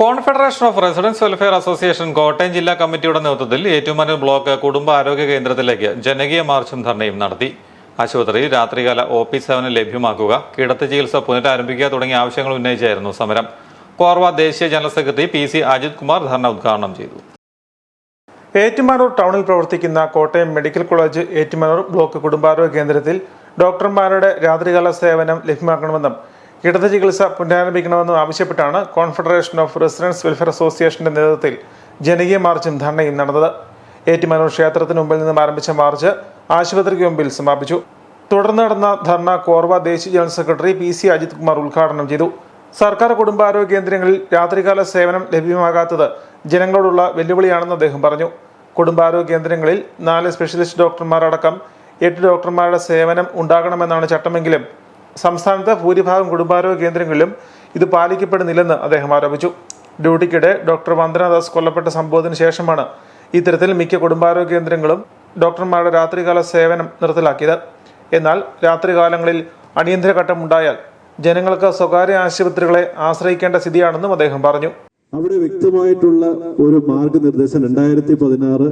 Confederation of residence welfare association Kottayam ജില്ലാ കമ്മിറ്റിയുടെ നേതൃത്വത്തിൽ ഏറ്റുമാനൂർ ബ്ലോക്ക് കുടുംബ ആരോഗ്യ കേന്ദ്രത്തിലേക്ക് ജനകീയ മാർച്ചും ധർണയും നടത്തി. ആശുപത്രിയിൽ രാത്രികാല ഒ പി സേവനം ലഭ്യമാക്കുക കിടത്തി ചികിത്സ പുനരാരംഭിക്കുക തുടങ്ങിയ ആവശ്യങ്ങൾ ഉന്നയിച്ചായിരുന്നു സമരം. കോർവ ദേശീയ general secretary P C Ajith Kumar dharna ഉദ്ഘാടനം ചെയ്തു. ഏറ്റുമാനൂർ ടൗണിൽ പ്രവർത്തിക്കുന്ന Kottayam medical college Ettumanoor block കുടുംബാരോഗ്യ കേന്ദ്രത്തിൽ ഡോക്ടർമാരുടെ രാത്രികാല സേവനം ലഭ്യമാക്കണമെന്നും ഇടത് ചികിത്സ പുനരാരംഭിക്കണമെന്നും ആവശ്യപ്പെട്ടാണ് കോൺഫെഡറേഷൻ ഓഫ് റെസിഡൻസ് വെൽഫെയർ അസോസിയേഷന്റെ നേതൃത്വത്തിൽ ജനകീയ മാർച്ചും ധർണയും നടന്നത്. ഏറ്റുമാനൂർ ക്ഷേത്രത്തിന് മുമ്പിൽ നിന്നും ആരംഭിച്ച മാർച്ച് ആശുപത്രിക്ക് മുമ്പിൽ സമാപിച്ചു. തുടർന്ന് നടന്ന ധർണ കോർവ ദേശീയ general secretary P C Ajith Kumar ഉദ്ഘാടനം ചെയ്തു. സർക്കാർ കുടുംബാരോഗ്യ കേന്ദ്രങ്ങളിൽ രാത്രികാല സേവനം ലഭ്യമാകാത്തത് ജനങ്ങളോടുള്ള വെല്ലുവിളിയാണെന്ന് അദ്ദേഹം പറഞ്ഞു. കുടുംബാരോഗ്യ കേന്ദ്രങ്ങളിൽ നാല് സ്പെഷ്യലിസ്റ്റ് ഡോക്ടർമാരടക്കം എട്ട് ഡോക്ടർമാരുടെ സേവനം ഉണ്ടാകണമെന്നാണ് ചട്ടമെങ്കിലും സംസ്ഥാനത്ത് ഭൂരിഭാഗം കുടുംബാരോഗ്യ കേന്ദ്രങ്ങളിലും ഇത് പാലിക്കപ്പെടുന്നില്ലെന്ന് അദ്ദേഹം ആരോപിച്ചു. ഡ്യൂട്ടിക്കിടെ ഡോക്ടർ വന്ദനദാസ് കൊല്ലപ്പെട്ട സംഭവത്തിന് ശേഷമാണ് ഇത്തരത്തിൽ മിക്ക കുടുംബാരോഗ്യ കേന്ദ്രങ്ങളും ഡോക്ടർമാരുടെ രാത്രികാല സേവനം നിർത്തലാക്കിയത്. എന്നാൽ രാത്രികാലങ്ങളിൽ അടിയന്തര ഘട്ടമുണ്ടായാൽ ജനങ്ങൾക്ക് സ്വകാര്യ ആശുപത്രികളെ ആശ്രയിക്കേണ്ട സ്ഥിതിയാണെന്നും അദ്ദേഹം പറഞ്ഞു. അവിടെ വ്യക്തമായിട്ടുള്ള ഒരു മാർഗനിർദ്ദേശം രണ്ടായിരത്തി പതിനാറ്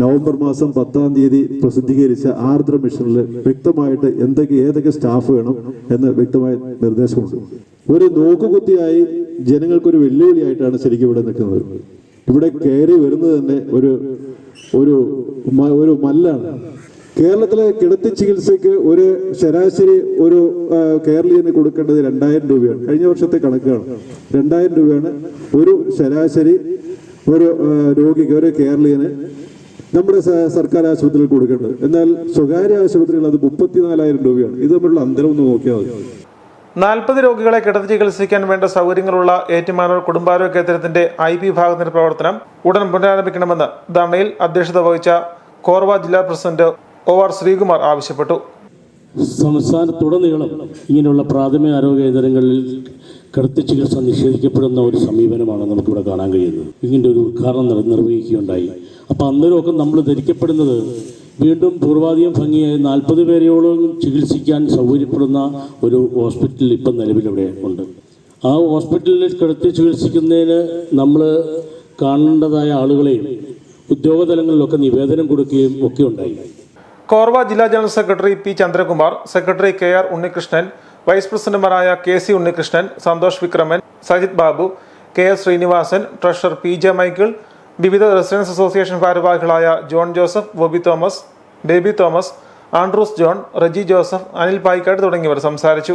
നവംബർ മാസം പത്താം തീയതി പ്രസിദ്ധീകരിച്ച ആർദ്ര മിഷനിൽ വ്യക്തമായിട്ട് എന്തൊക്കെ ഏതൊക്കെ സ്റ്റാഫ് വേണം എന്ന് വ്യക്തമായ നിർദ്ദേശമുണ്ട്. ഒരു നോക്കുകുത്തിയായി ജനങ്ങൾക്കൊരു വെല്ലുവിളിയായിട്ടാണ് ശരിക്കും ഇവിടെ നിൽക്കുന്നത്. ഇവിടെ കയറി വരുന്നത് തന്നെ ഒരു ഒരു ഒരു മല്ലാണ്. കേരളത്തിലെ കിടത്തി ചികിത്സയ്ക്ക് ഒരു ശരാശരി ഒരു കേരളീയന് കൊടുക്കേണ്ടത് രണ്ടായിരം രൂപയാണ്. കഴിഞ്ഞ വർഷത്തെ കണക്കാണ്. രണ്ടായിരം രൂപയാണ് ഒരു ശരാശരി ഒരു രോഗിക്ക് ഒരു കേരളീയന് നമ്മുടെ സർക്കാർ ആശുപത്രിയിൽ കൊടുക്കേണ്ടത്. എന്നാൽ സ്വകാര്യ ആശുപത്രികൾ അത് മുപ്പത്തിനാലായിരം രൂപയാണ്. ഇത് തമ്മിലുള്ള അന്തരം ഒന്ന് നോക്കിയാൽ മതി. നാൽപ്പത് രോഗികളെ കിടത്തി ചികിത്സിക്കാൻ വേണ്ട സൗകര്യങ്ങളുള്ള ഏറ്റുമാനൂർ കുടുംബാരോഗ്യ കേന്ദ്രത്തിന്റെ ഐ പി വിഭാഗത്തിന്റെ പ്രവർത്തനം ഉടൻ പുനരാരംഭിക്കണമെന്ന് ധർണയിൽ അധ്യക്ഷത വഹിച്ച കോർവ ജില്ലാ പ്രസിഡന്റ് ഒ ആർ ശ്രീകുമാർ ആവശ്യപ്പെട്ടു. സംസ്ഥാനത്തുടനീളം ഇങ്ങനെയുള്ള പ്രാഥമിക ആരോഗ്യ കേന്ദ്രങ്ങളിൽ കിടത്തി ചികിത്സ നിഷേധിക്കപ്പെടുന്ന ഒരു സമീപനമാണ് നമുക്കിവിടെ കാണാൻ കഴിയുന്നത്. ഇതിന്റെ ഒരു ഉദ്ഘാടനം നിർ- നിർവഹിക്കുകയുണ്ടായി. അപ്പോൾ അന്നേരമൊക്കെ നമ്മൾ ധരിക്കപ്പെടുന്നത് വീണ്ടും പൂർവാധികം ഭംഗിയായി നാൽപ്പത് പേരെയോളം ചികിത്സിക്കാൻ സൗകര്യപ്പെടുന്ന ഒരു ഹോസ്പിറ്റൽ ഇപ്പം നിലവിലിവിടെ ഉണ്ട്. ആ ഹോസ്പിറ്റലിൽ കിടത്തി ചികിത്സിക്കുന്നതിന് നമ്മൾ കാണേണ്ടതായ ആളുകളെയും ഉദ്യോഗതലങ്ങളിലൊക്കെ നിവേദനം കൊടുക്കുകയും ഒക്കെ ഉണ്ടായി. കോർവ ജില്ലാ general secretary P Chandrakumar secretary K R Unnikrishnan vice പ്രസിഡന്റുമാരായ K C Unnikrishnan Santhosh Vikraman Sajith Babu K S Srinivasan treasurer P J Michael വിവിധ റെസിഡൻസ് അസോസിയേഷൻ ഭാരവാഹികളായ John Joseph Bobby Thomas Baby Thomas Andrews John Reji Joseph Anil Payikkad തുടങ്ങിയവർ സംസാരിച്ചു.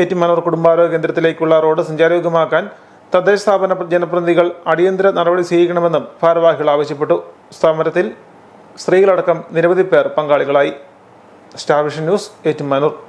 ഏറ്റുമാനൂർ കുടുംബാരോഗ്യ കേന്ദ്രത്തിലേക്കുള്ള road സഞ്ചാരയോഗ്യമാക്കാൻ തദ്ദേശ സ്ഥാപന ജനപ്രതിനിധികൾ അടിയന്തര നടപടി സ്വീകരിക്കണമെന്നും ഭാരവാഹികൾ ആവശ്യപ്പെട്ടു. സമരത്തിൽ സ്ത്രീകളടക്കം നിരവധി പേർ പങ്കാളികളായി. Star vision news Ettumanoor.